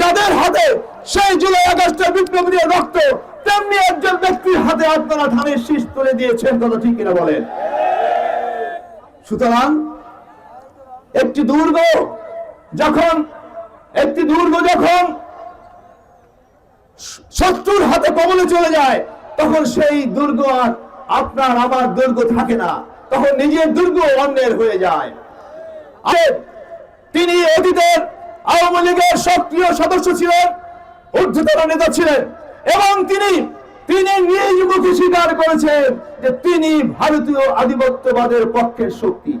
যাদের হাতে সেই জুলাই আগস্টের বিপ্লবীদের রক্ত, তেমনি একজন ব্যক্তির হাতে আপনারা ধানের শীষ তুলে দিয়েছেন, কথা ঠিক কিনা বলেন? সুতরাং একটি দুর্গ যখন, একটি দুর্গ যখন শত্রুর হাতে কবলে চলে যায়, তখন সেই দুর্গ আর আপনার আমার দুর্গ থাকে না। তখন নিজের দুর্গ অন্যের হয়ে যায়। তিনি অতীতের আওয়ামী লীগের সক্রিয় সদস্য ছিলেন, ঊর্ধ্বতন নেতা ছিলেন, এবং তিনি তিনি নিজ মুখে স্বীকার করেছেন যে তিনি ভারতীয় আধিপত্যবাদের পক্ষের শক্তি।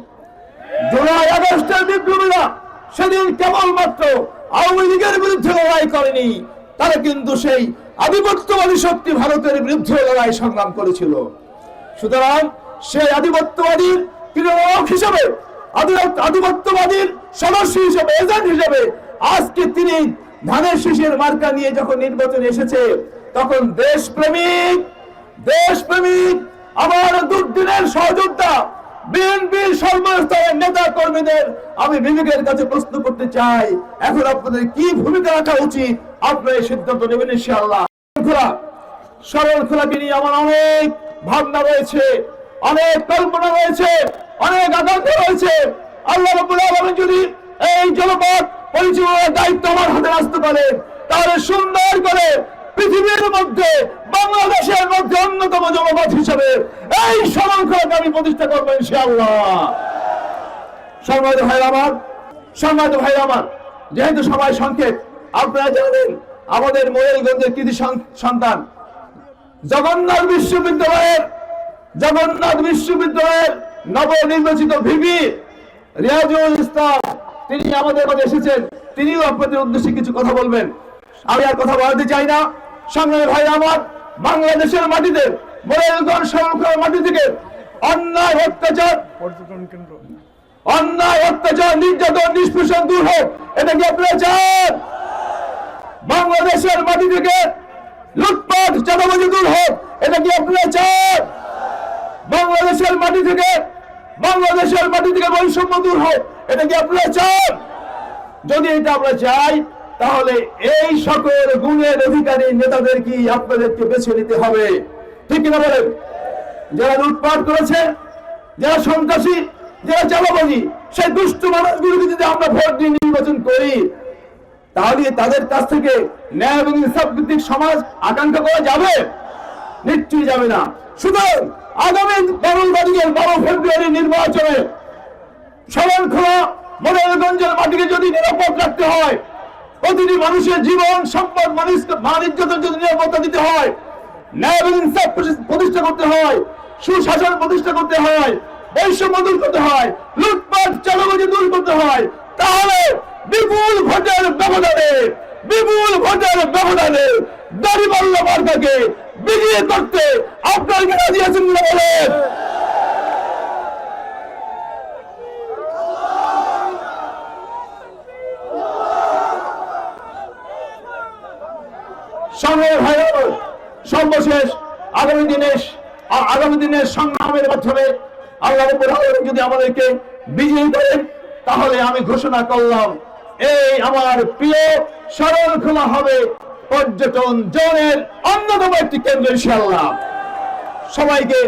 জুলাই আগস্টের বিপ্লবীরা সেদিন কেবলমাত্র আওয়ামী লীগের বিরুদ্ধে লড়াই করেনি, তারা কিন্তু সেই আধিপত্যবাদী শক্তি ভারতের বিরুদ্ধে লড়াই সংগ্রাম করেছিল। সুতরাং সেই আধিপত্যবাদীর তৃণমূলক হিসেবে আধি- আধিপত্যবাদীর সদস্য হিসেবে, এজেন্ট হিসেবে আজকে তিনি ধানের শীষের মার্কা নিয়ে যখন নির্বাচন এসেছে, তখন দেশপ্রেমিক দেশপ্রেমিক, আমার দুর্দিনের সহযোদ্ধা বিএনপির সর্বস্তরের নেতা কর্মীদের আমি বিবেকের কাছে প্রশ্ন করতে চাই, এখন আপনাদের কি ভূমিকা রাখা উচিত? আপনারা এই সিদ্ধান্ত নেবেন ইনশাআল্লাহ। খোলা, সরল খোলাকে নিয়ে আমার অনেক ভাবনা রয়েছে, অনেক কল্পনা রয়েছে, অনেক আকাঙ্ক্ষা রয়েছে। আল্লাহ রাব্বুল আলামিন যদি এই জলপথ পরিচালনার দায়িত্ব আমার হাতে আসতে পারে। তাহলে সুন্দর করে পৃথিবীর মধ্যে, বাংলাদেশের মধ্যে অন্যতম জলপথ হিসেবে এই সরলখোলাকে আমি প্রতিষ্ঠা করব ইনশাআল্লাহ। সম্মানিত ভাই আমার, সম্মানিত ভাই আমার, যেহেতু সবাই সংক্ষেপ, আপনারা জানেন আমাদের মোয়েলগঞ্জের কৃতি সন্তান, জগন্নাথ বিশ্ববিদ্যালয়ের জগন্নাথ বিশ্ববিদ্যালয়ের নবনির্বাচিত ভিপি রিয়াজুল ইসলাম। তিনি আমাদের মাঝে এসেছেন তিনিও আপনাদের উদ্দেশ্যে কিছু কথা বলবেন। আমি আর কথা বলতে চাই না। সংগ্রামী ভাই আমার বাংলাদেশের মাটিতে মোরেলগঞ্জ সংরক্ষণের মাটি থেকে অন্যায় অত্যাচার পর্যটন কেন্দ্র। অন্যায় অত্যাচার নির্যাতন নিষ্পেষণ দূর হোক এটা কি আপনারা চান? বাংলাদেশের মাটি থেকে লুটপাট চাঁদাবাজি দূর হোক এটা কি আপনারা চান? বাংলাদেশের মাটি থেকে বাংলাদেশের মাটি থেকে বৈষম্য দূর হোক এটা কি আপনারা চান? যদি এটা আমরা চাই, তাহলে এই সকল গুণের অধিকারী নেতাদের কি আপনাদেরকে বেছে নিতে হবে? ঠিক কিনা বলেন? যারা লুটপাট করেছে, যারা সন্ত্রাসী, যারা চালাবাজি সেই দুষ্ট মানুষগুলোকে যদি আমরা ভোট দিয়ে নির্বাচন করি, তাহলে তাদের কাছ থেকে ন্যায় এবং ইনসাফ সমাজ আকাঙ্ক্ষা করা যাবে? নিশ্চয়ই যাবে না। সুতরাং আগামী বারো তারিখের বারো ফেব্রুয়ারি নির্বাচনে সরলখোলা মোড়েলগঞ্জের মাটিকে যদি নিরাপদ রাখতে হয়, প্রতিটি মানুষের জীবন, সম্পদ মানিজ্যতার যদি নিরাপত্তা দিতে হয় প্রতিষ্ঠা করতে হয়, সুশাসন প্রতিষ্ঠা করতে হয়, বৈষম্য দূর করতে হয়, লুটপাট দূর করতে হয়, তাহলে বিপুল ভোটের ব্যবধানে, বিপুল ভোটের ব্যবধানে দাড়িপাল্লা মার্কাকে বিজয়ী করতে আপনার কিনা বলেন সংগ্রামী ভাই সর্বশেষ আগামী দিনে আগামী দিনের সংগ্রামের মাধ্যমে আল্লাহ যদি আমাদেরকে বিজয়ী করেন, তাহলে আমি ঘোষণা করলাম, এই আমার প্রিয় সরল খোলা হবে পর্যটন জোনের অন্যতম একটি কেন্দ্র ইনশাল্লাহ সবাইকে